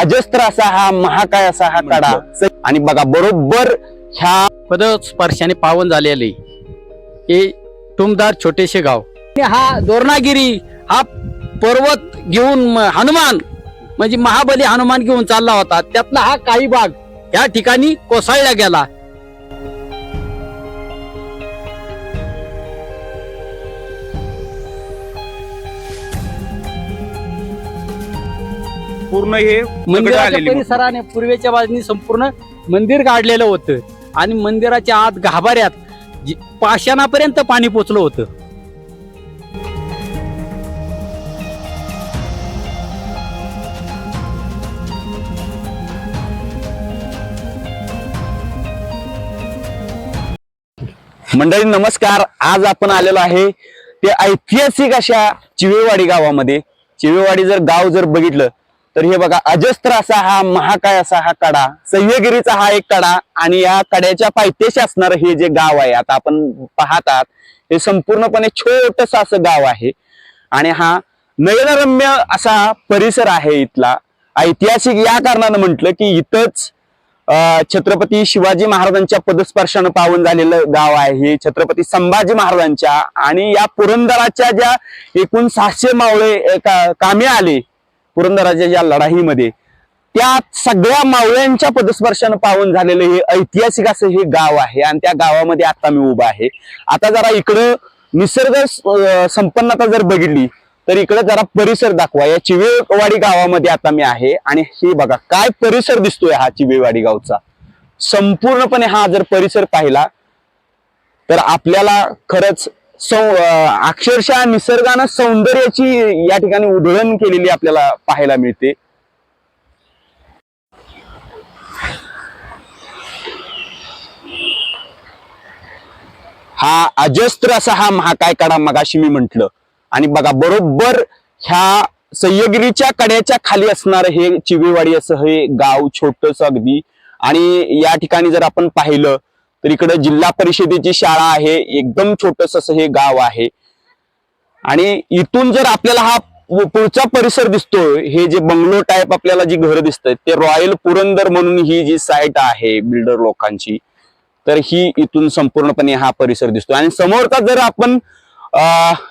अजस्त्र असा हा महाकाय असा हा कडा आणि बघा बरोबर ह्या पदस्पर्शाने पावन झालेले हे टुमदार छोटेसे गाव. हा दोरणागिरी हा पर्वत घेऊन हनुमान म्हणजे महाबली हनुमान घेऊन चालला होता. त्यातला हा काही भाग या ठिकाणी कोसळला गेला. पूर्ण हे दगडं मंदिराच्या परिसराने पूर्वेच्या बाजूने संपूर्ण मंदिर काढलेलं होतं. आणि मंदिराच्या आत गाभाऱ्यात जी- पाषाणापर्यंत पाणी पोचलं होतं. मंडळी नमस्कार. आज आपण आलेलो आहे ते ऐतिहासिक अशा चिवेवाडी गावामध्ये. चिवेवाडी जर गाव जर बघितलं तर हे बघा अजस्त्र असा हा महाकाय असा हा कडा सह्यगिरीचा हा एक कडा आणि या कड्याच्या पायथ्याशी असणारं हे जे गाव आहे आता आपण पाहतात हे संपूर्णपणे छोटस असं गाव आहे. आणि हा नयनरम्य असा परिसर आहे इथला. ऐतिहासिक या कारणानं म्हटलं की इथंच अं, छत्रपती शिवाजी महाराजांच्या पदस्पर्शानं पावन झालेलं गाव आहे हे छत्रपती संभाजी महाराजांच्या आणि या पुरंदराच्या ज्या एकूण सहाशे मावळे कामे आले पुरंदराच्या या लढाईमध्ये त्या सगळ्या मावळ्यांच्या पदस्पर्शानं पावन झालेलं हे ऐतिहासिक असं हे गाव आहे. आणि त्या गावामध्ये आता मी उभा आहे. आता जरा इकडं निसर्ग संपन्नता जर बघितली तर इकडे जरा परिसर दाखवा. या चिवेवाडी गावामध्ये आता मी आहे. आणि हे बघा काय परिसर दिसतोय हा चिवेवाडी गावचा. संपूर्णपणे हा जर परिसर पाहिला तर आपल्याला खरंच सौ अक्षरशः निसर्गानं सौंदर्याची या ठिकाणी उधळण केलेली आपल्याला पाहायला मिळते. हा अजस्त्र असा हा महाकाय कडा मगाशी मी म्हंटल. आणि बघा बरोबर ह्या सह्यगिरीच्या कड्याच्या खाली असणार हे चिवेवाडी असं हे गाव छोटस अगदी. आणि या ठिकाणी जर आपण पाहिलं तर इकडं जिल्हा परिषदेची शाळा आहे एकदम छोटस असं हे गाव आहे. आणि इथून जर आपल्याला हा पुढचा परिसर दिसतोय हे जे बंगलो टाईप आपल्याला जी घर दिसत ते रॉयल पुरंदर म्हणून ही जी साईट आहे बिल्डर लोकांची तर ही इथून संपूर्णपणे हा परिसर दिसतो आणि समोरचा जर आपण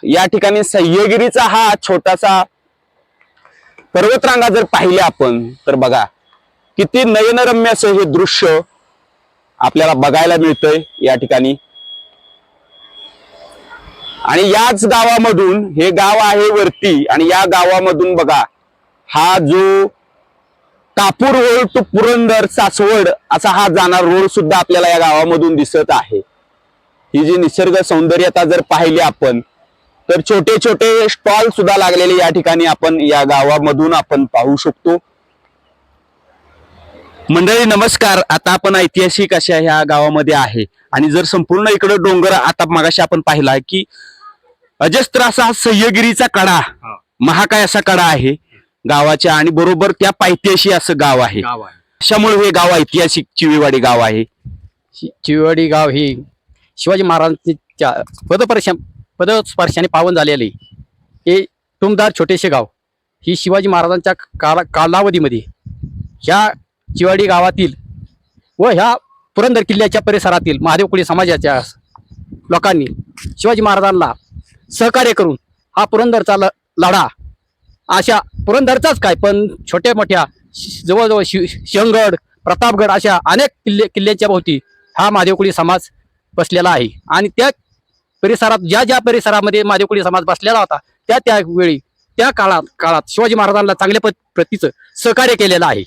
या ठिकाणी सह्यगिरीचा हा छोटासा पर्वतरांगा जर पाहिले आपण तर बघा किती नयनरम्य असं हे दृश्य आपल्याला बघायला मिळतंय या ठिकाणी. आणि याच गावामधून हे गाव आहे वरती आणि या गावामधून बघा हा जो कापूर रोड टू पुरंदर सासवड असा हा जाणार रोड सुद्धा आपल्याला या गावामधून दिसत आहे. ही जी निसर्ग सौंदर्यता जर पाहिली आपण तर छोटे छोटे स्टॉल सुद्धा लागलेले या ठिकाणी आपण या गावामधून आपण पाहू शकतो. मंडळी नमस्कार. आता आपण ऐतिहासिक अशा ह्या गावामध्ये आहे. आणि जर संपूर्ण इकडे डोंगर आता मगाशी आपण पाहिला की अजस्त्र असा हा सह्यगिरीचा कडा हा. महाकाय असा कडा आहे? गावाच्या आणि बरोबर त्या पायथ्याशी असं गाव आहे. अशामुळे हे गाव ऐतिहासिक चिवीवाडी गाव आहे? शि- चिवडी गाव ही शिवाजी महाराजांच्या पदपर्शा पदस्पर्शाने पावन झालेले. हे टुमदार छोटेसे गाव. ही शिवाजी महाराजांच्या काला कालावधीमध्ये ह्या चिवाडी गावातील व ह्या पुरंदर किल्ल्याच्या परिसरातील महादेव कुळी समाजाच्या लोकांनी शिवाजी महाराजांना सहकार्य करून हा पुरंदरचा ल लढा अशा पुरंदरचाच काय पण छोट्या मोठ्या श- जवळजवळ शि शंगड प्रतापगड अशा अनेक किल्ले किल्ल्यांच्या भोवती हा महादेवकुळी समाज बसलेला आहे. आणि त्या परिसरात ज्या ज्या परिसरामध्ये महादेवकुळी समाज बसलेला होता त्या त्या वेळी त्या काळात काळात शिवाजी महाराजांना चांगल्या प प्रतीचं सहकार्य केलेलं आहे.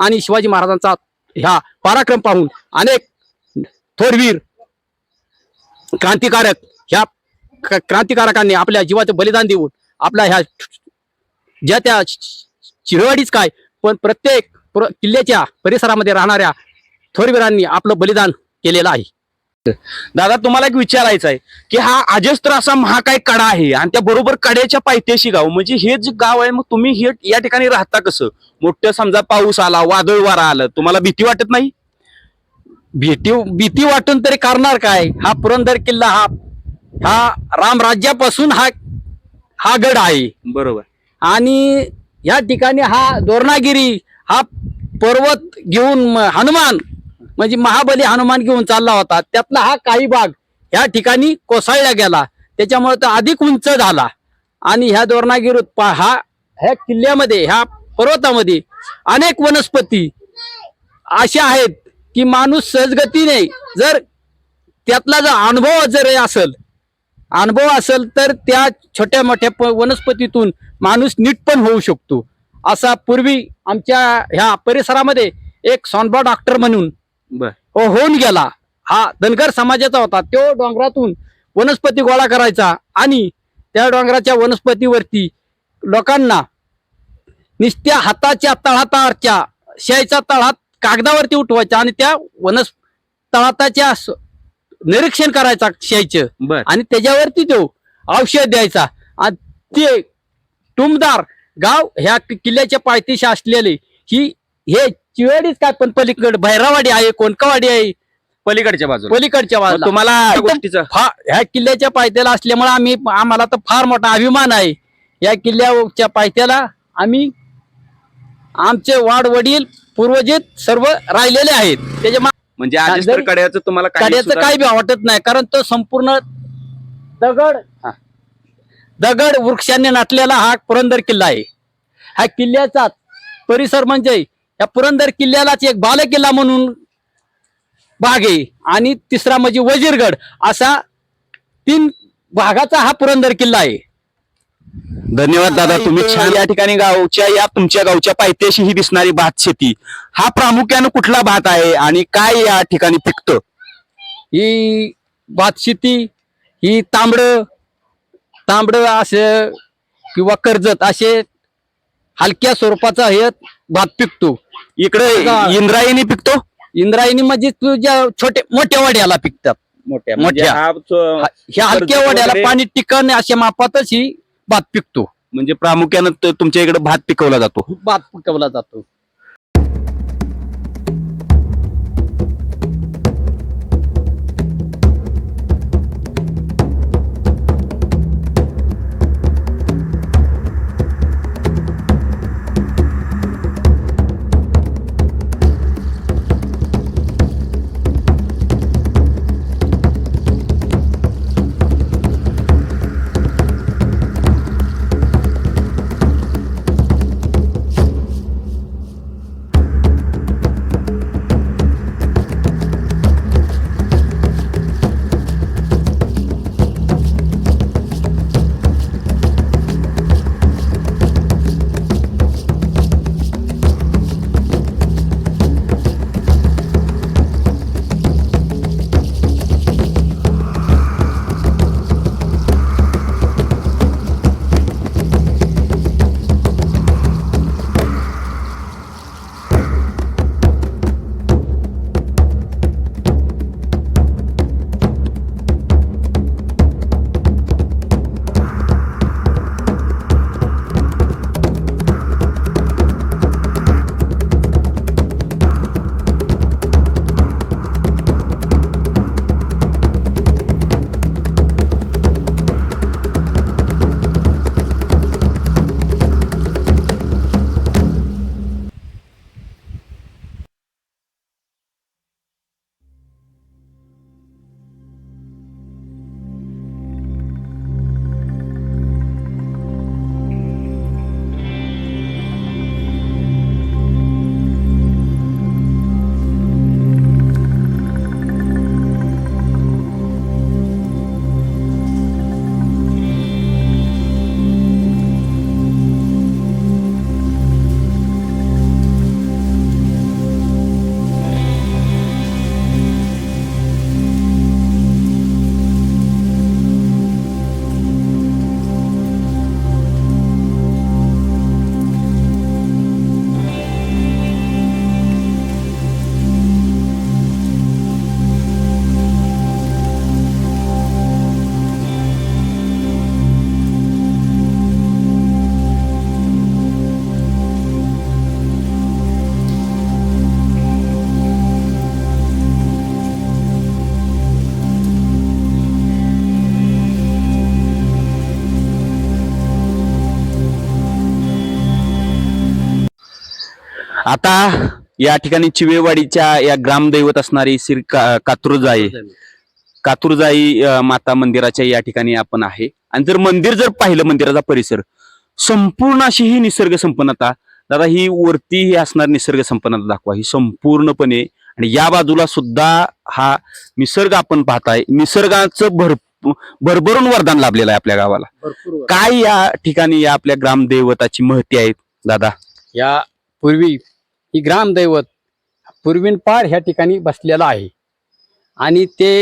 आणि शिवाजी महाराजांचा ह्या पराक्रम पाहून अनेक थोरवीर क्रांतिकारक ह्या क- क्रांतिकारकांनी आपल्या जीवाचं बलिदान देऊन आपल्या ह्या ज्या त्या चिरवाडीच काय पण प्रत्येक पुर- किल्ल्याच्या परिसरामध्ये राहणाऱ्या थोरवीरांनी आपलं बलिदान केलेलं आहे. दादा तुम्हाला एक विचारायचं आहे की हा अजस्त्र असा महाकाय कडा आहे आणि त्या बरोबर कड्याच्या पायथ्याशी गाव. म्हणजे हे जे गाव आहे मग तुम्ही हे या ठिकाणी राहता कसं? मोठं समजा पाऊस आला वादळ वारा आलं तुम्हाला भीती वाटत नाही? भीती भीती वाटून तरी करणार काय? हा पुरंदर किल्ला हा हा रामराज्यापासून हा हा गड आहे. बरोबर. आणि या ठिकाणी हा दोरणागिरी हा पर्वत घेऊन हनुमान म्हणजे महाबली हनुमान घेऊन चालला होता. त्यातला हा काही भाग ह्या ठिकाणी कोसळला गेला. त्याच्यामुळे तो अधिक उंच झाला. आणि ह्या दोरणागिरीत पा- हा ह्या किल्ल्यामध्ये ह्या पर्वतामध्ये अनेक वनस्पती अशा आहेत की माणूस सहजगतीने जर त्यातला जर अनुभव जर असेल अनुभव असेल तर त्या छोट्या मोठ्या प- वनस्पतीतून माणूस नीट पण होऊ शकतो. असा पूर्वी आमच्या ह्या परिसरामध्ये एक सॉनबा डॉक्टर म्हणून बर. हो होऊन गेला. हा धनगर समाजाचा होता. तो डोंगरातून वनस्पती गोळा करायचा आणि त्या डोंगराच्या वनस्पतीवरती लोकांना निस्त्या हाताच्या तळहातावरच्या शाईच्या तळहात कागदावरती उठवायचा आणि त्या वनस तळहाताच्या स- निरीक्षण करायचा शाईचं आणि त्याच्यावरती तो औषध द्यायचा. आणि ते टुमदार गाव ह्या किल्ल्याच्या पायथीशी असलेले ही हे चिवेडीच काय पण पलीकड भैरावाडी आहे कोणकावाडी आहे? पलीकडच्या बाजूला. पलीकडच्या बाजूला. तुम्हाला या एकदम गोष्टीचं फा- ह्या किल्ल्याच्या पायथ्याला असल्यामुळे आम्ही आम्हाला तर फार मोठा अभिमान आहे. या किल्ल्याच्या पायथ्याला आम्ही आमचे वाड वडील पूर्वजित सर्व राहिलेले आहेत. त्याच्या म्हणजे जरी- कड्याचं तुम्हाला काही सुद्धा- काही बी वाटत नाही कारण तो संपूर्ण दगड हा. दगड वृक्षांनी नटलेला हा पुरंदर किल्ला आहे. हा किल्ल्याचा परिसर म्हणजे या पुरंदर किल्ल्यालाच एक बालकिल्ला म्हणून भाग आहे आणि तिसरा म्हणजे वजीरगड असा तीन भागाचा हा पुरंदर किल्ला आहे. धन्यवाद दादा तुम्ही छान या ठिकाणी गावच्या या तुमच्या गावच्या पायथ्याशी ही दिसणारी भात शेती. हा प्रामुख्यानं कुठला भात आहे आणि काय या ठिकाणी पिकतं? ही भातशेती ही तांबड तांबड असं किंवा कर्जत असे हलक्या स्वरूपाचा हे भात पिकतो. इकडे. इंद्रायणी पिकतो? इंद्रायणी म्हणजे तुझ्या छोटे मोठ्या वाड्याला पिकतात. मोठ्या मोठ्या. म्हणजे ह्या हलक्या वाड्याला पाणी टिकण अशा मापातच ही भात पिकतो. म्हणजे प्रामुख्यानं तुमच्या इकडे भात पिकवला जातो. भात पिकवला जातो. आता या ठिकाणी चिवेवाडीच्या या ग्रामदैवत असणारी श्री का कातुरजाई. कातुरजाई माता मंदिराच्या या ठिकाणी आपण आहे. आणि जर मंदिर जर पाहिलं मंदिराचा परिसर संपूर्ण अशी ही निसर्ग संपन्नता दादा ही वरती ही असणार निसर्ग संपन्नता दाखवा. ही संपूर्णपणे आणि या बाजूला सुद्धा हा निसर्ग आपण पाहताय. निसर्गाचं भर भरभरून वरदान लाभलेलं आहे आपल्या गावाला. काय या ठिकाणी या आपल्या ग्रामदैवताची महती आहे दादा? या पूर्वी ही ग्रामदैवत पूर्वीन पार ह्या ठिकाणी बसलेला आहे. आणि ते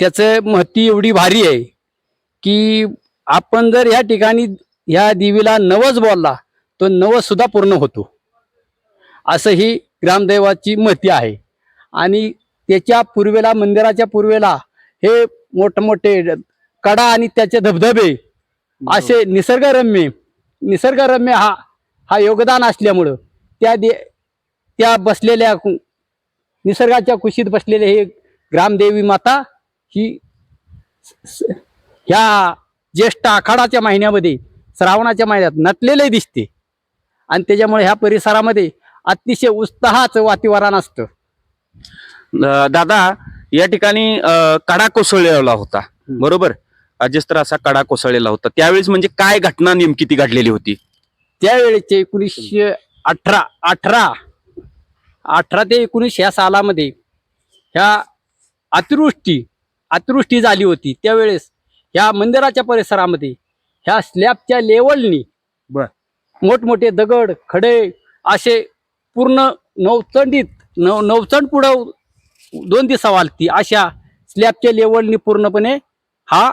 त्याचं महती एवढी भारी आहे की आपण जर ह्या ठिकाणी ह्या देवीला नवस बोलला तो नवस सुद्धा पूर्ण होतो. असं ही ग्रामदैवाची महती आहे. आणि त्याच्या पूर्वेला मंदिराच्या पूर्वेला हे मोठमोठे कडा आणि त्याचे धबधबे असे निसर्गरम्य निसर्गरम्य हा हा योगदान असल्यामुळं त्या दे त्या बसलेल्या निसर्गाच्या कुशीत बसलेले हे ग्रामदेवी माता ही ह्या ज्येष्ठ आखाडाच्या महिन्यामध्ये श्रावणाच्या महिन्यात नटलेले दिसते. आणि त्याच्यामुळे ह्या परिसरामध्ये अतिशय उत्साहाचं वातावरण असतं. दादा या ठिकाणी कडा कोसळलेला होता. बरोबर? अजस्त्र असा कडा कोसळलेला होता. त्यावेळेस म्हणजे काय घटना नेमकी ती घडलेली होती? त्यावेळेचे एकोणीसशे अठरा अठरा अठरा ते एकोणीस ह्या सालामध्ये ह्या अतिवृष्टी अतिवृष्टी झाली होती त्यावेळेस ह्या मंदिराच्या परिसरामध्ये ह्या स्लॅबच्या लेवलनी बर. मोठमोठे दगड खडे असे पूर्ण नवचंडीत नव नवचंड पुढं दोन दिवसावालती अशा स्लॅबच्या लेवलनी पूर्णपणे हा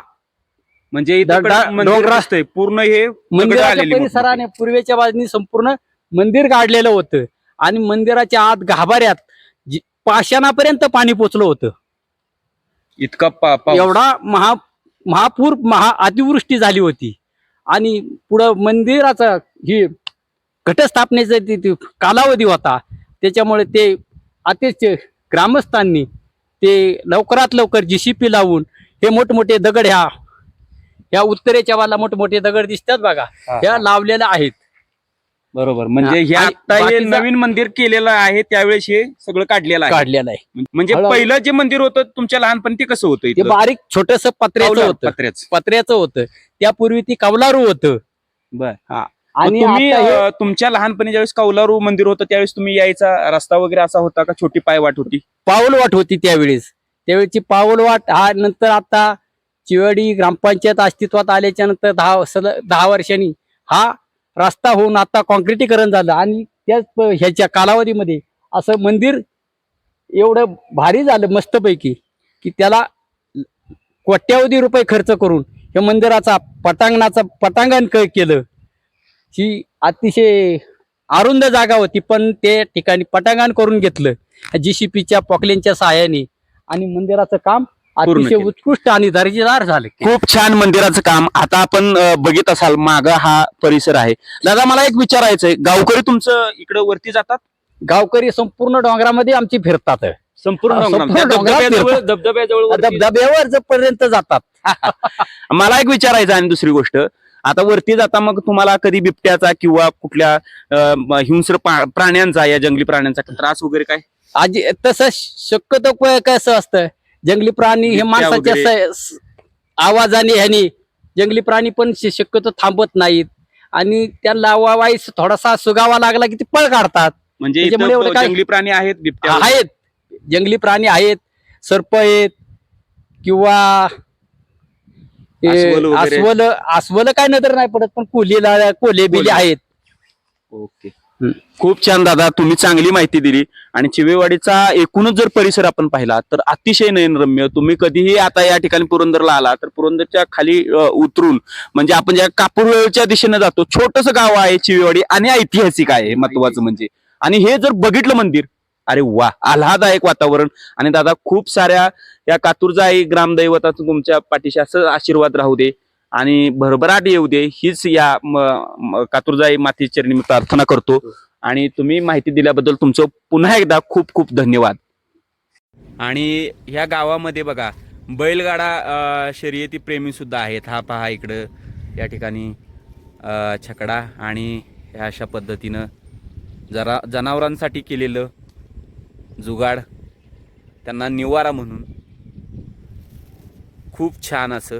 म्हणजे डोंगरा-. पूर्ण हे मंदिराच्या परिसराने पूर्वेच्या बाजूनी संपूर्ण मंदिर काढलेलं होतं आणि मंदिराच्या आत गाभाऱ्यात जी- पाषाणापर्यंत पाणी पोचलं होतं. इतका पा- पाऊस. एवढा महा महापूर महा अतिवृष्टी झाली होती आणि पुढं मंदिराचा ही घटस्थापनेचा कालावधी होता त्याच्यामुळे ते अतिशय ग्रामस्थांनी ते लवकरात लवकर जीसीपी लावून हे मोठमोठे दगड ह्या ह्या उत्तरेच्या बाजूला मोठमोठे दगड दिसतात बघा ह्या. लावलेल्या आहेत बरोबर. म्हणजे हा, आणि आता हे बाकीचं- नवीन मंदिर केलेलं आहे त्यावेळेस हे सगळं काढलेलं आहे. काढलेलं आहे. म्हणजे हळूहळू- पहिलं जे मंदिर होतं तुमच्या लहानपणी ते कसं होतं ते इथलं? बारीक छोटस पत्र्याचं होतं. पत्र्याचं. पत्र्याचं होतं. त्यापूर्वी ती कवलारू होतं. बर. हा. मग आणि तुम्ही आता हे- अं, तुमच्या लहानपणी ज्यावेळेस कौलारू मंदिर होतं त्यावेळेस तुम्ही यायचा रस्ता वगैरे असा होता का? छोटी पायवाट होती? पाऊलवाट होती त्यावेळेस. त्यावेळेची पाऊलवाट हा नंतर आता चिवडी ग्रामपंचायत अस्तित्वात आल्याच्यानंतर दहा सल दहा वर्षांनी हा रस्ता होऊन आता कॉन्क्रिटीकरण झालं आणि त्याच प- ह्याच्या कालावधीमध्ये असं मंदिर एवढं भारी झालं मस्तपैकी की त्याला कोट्यावधी रुपये खर्च करून या मंदिराचा पटांगणाचा पटांगण क- केलं. ही अतिशय अरुंद जागा होती पण ते ठिकाणी पटांगण करून घेतलं. जी सी पीच्या पॉकलेनच्या सहाय्याने आणि मंदिराचं काम अतिशय केलं. उत्कृष्ट आणि दर्जेदार झालं. खूप छान मंदिराचं काम. आता आपण अं, बघित असाल माग हा परिसर आहे. दादा मला एक विचारायचंय. गावकरी तुमचं इकडं वरती जातात? गावकरी संपूर्ण डोंगरामध्ये आमची फिरतात. संपूर्ण हा, डोंगरावर. संपूर्ण त्या डोंगरात धबधब्याजवळ फिरतात. धबधब्याजवळ वरती- धबधब्यावर जर पर्यंत जातात. मला एक विचारायचं आणि दुसरी गोष्ट. आता वरती जाता मग तुम्हाला कधी बिबट्याचा किंवा कुठल्या अं, म- हिंस्र पा- प्राण्यांचा या जंगली प्राण्यांचा त्रास वगैरे काय? आजी तसं शक्यतो क- कसं असतं? जंगली प्राणी हे माणसाच्या. स- आवाजाने ह्यानी जंगली प्राणी पण श- शक्यतो थांबत नाहीत आणि त्यांना वाईस थोडासा सुगावा लागला की ते पळ काढतात म्हणजे त्याच्यामुळे इथं एवढं काय- जंगली प्राणी आहेत बिबट्या वगैरे? आहेत जंगली प्राणी आहेत सर्प आहेत किंवा अस्वल वगैरे. अस्वल अस्वल काय नजर नाही पडत पण कोलीला कोले बिले कोल्हे. आहेत ओके. खूप छान दादा. तुम्ही चांगली माहिती दिली. आणि चिवेवाडीचा एकूणच जर परिसर आपण पाहिला तर अतिशय नयनरम्य. तुम्ही कधीही आता या ठिकाणी पुरंदरला आला तर पुरंदरच्या खाली उतरून म्हणजे आपण ज्या कापूरवेळच्या दिशेने जातो छोटस गाव आहे चिवेवाडी आणि ऐतिहासिक आहे महत्वाचं म्हणजे. आणि हे जर बघितलं मंदिर अरे वा आल्हादायक वातावरण. आणि दादा खूप साऱ्या या कातुरजाई ग्रामदैवताचं तुमच्या पाठीशी असं आशीर्वाद राहू दे. आणि भरभराट येऊ दे हीच या म- कातुरजाई माती चरणी मी प्रार्थना करतो. आणि तुम्ही माहिती दिल्याबद्दल तुमचं पुन्हा एकदा खूप खूप धन्यवाद. आणि ह्या गावामध्ये बघा बैलगाडा शर्यती प्रेमी सुद्धा आहेत. हा पहा इकडं या ठिकाणी छकडा आणि ह्या अशा पद्धतीनं जरा जनावरांसाठी केलेलं जुगाड त्यांना निवारा म्हणून. खूप छान असं.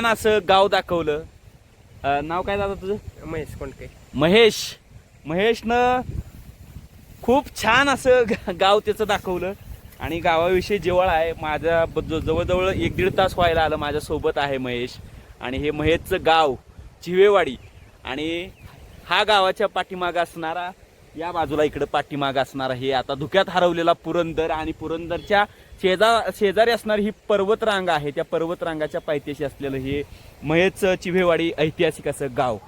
छान असं गाव दाखवलं. अं, नाव काय दादा तुझं? महेश कोंडके. महेश. महेशनं खूप छान असं ग- गाव त्याचं दाखवलं. आणि गावाविषयी जेवळ आहे. माझ्या ब- ज- जवळजवळ एक दीड तास व्हायला आलं माझ्यासोबत आहे महेश. आणि हे महेशचं गाव चिवेवाडी. आणि हा गावाच्या पाठीमागं असणारा या बाजूला इकडं पाठीमागं असणारा हे आता धुक्यात हरवलेला पुरंदर आणि पुरंदरच्या शेजा शेजारी असणारी ही पर्वतरांग आहे त्या पर्वतरांगाच्या पायथ्याशी असलेलं हे महेच चिभेवाडी ऐतिहासिक असं गाव.